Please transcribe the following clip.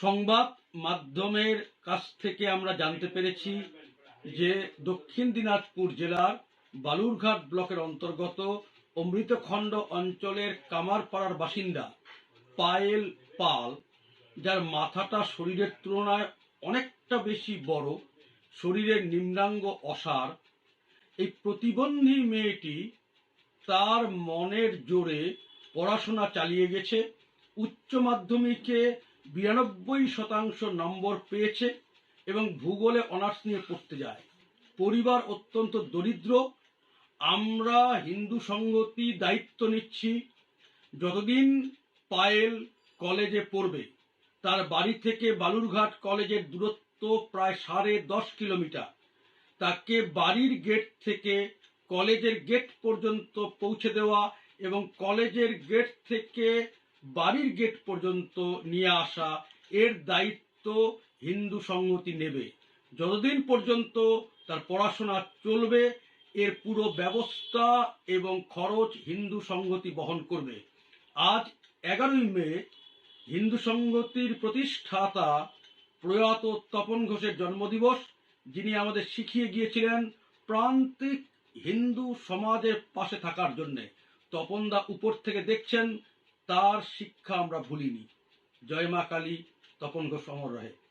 সংবাদ মাধ্যমের কাছ থেকে আমরা জানতে পেরেছি যে দক্ষিণ দিনাজপুর জেলার বালুরঘাট ব্লকের অন্তর্গত অমৃতখণ্ড অঞ্চলের কামারপাড়ার বাসিন্দা পায়েল পাল, যার মাথাটা শরীরের তুলনায় অনেকটা বেশি বড়, শরীরের নিম্নাঙ্গ অসার, এই প্রতিবন্ধী মেয়েটি তার মনের জোরে পড়াশোনা চালিয়ে গেছে, উচ্চ মাধ্যমিকে বিরানব্বই শতাংশ নম্বর পেয়েছে এবং ভূগোলে অনার্স নিয়ে পড়তে যায়। পরিবার অত্যন্ত দরিদ্র। আমরা হিন্দু সংগতি দায়িত্ব নিচ্ছি। যতদিন পায়েল কলেজে পড়বে, তার বাড়ি থেকে বালুরঘাট কলেজের দূরত্ব প্রায় সাড়ে দশ কিলোমিটার। তাকে বাড়ির গেট থেকে কলেজের গেট পর্যন্ত পৌঁছে দেওয়া এবং কলেজের গেট থেকে বাড়ির গেট পর্যন্ত নিয়ে আসা এর দায়িত্ব হিন্দু সংহতি নেবে। যতদিন পর্যন্ত তার পড়াশোনা চলবে, এর পুরো ব্যবস্থা এবং খরচ হিন্দু সংগতি বহন করবে। আজ এগারোই মে, হিন্দু সংহতির প্রতিষ্ঠাতা প্রয়াত তপন ঘোষের জন্মদিবস, যিনি আমাদের শিখিয়ে গিয়েছিলেন প্রান্তিক হিন্দু সমাজের পাশে থাকার জন্যে। তপনদা উপর থেকে দেখছেন তার শিক্ষা আমরা ভুলিনি। জয় মা কালী তপন ঘোষ রহে।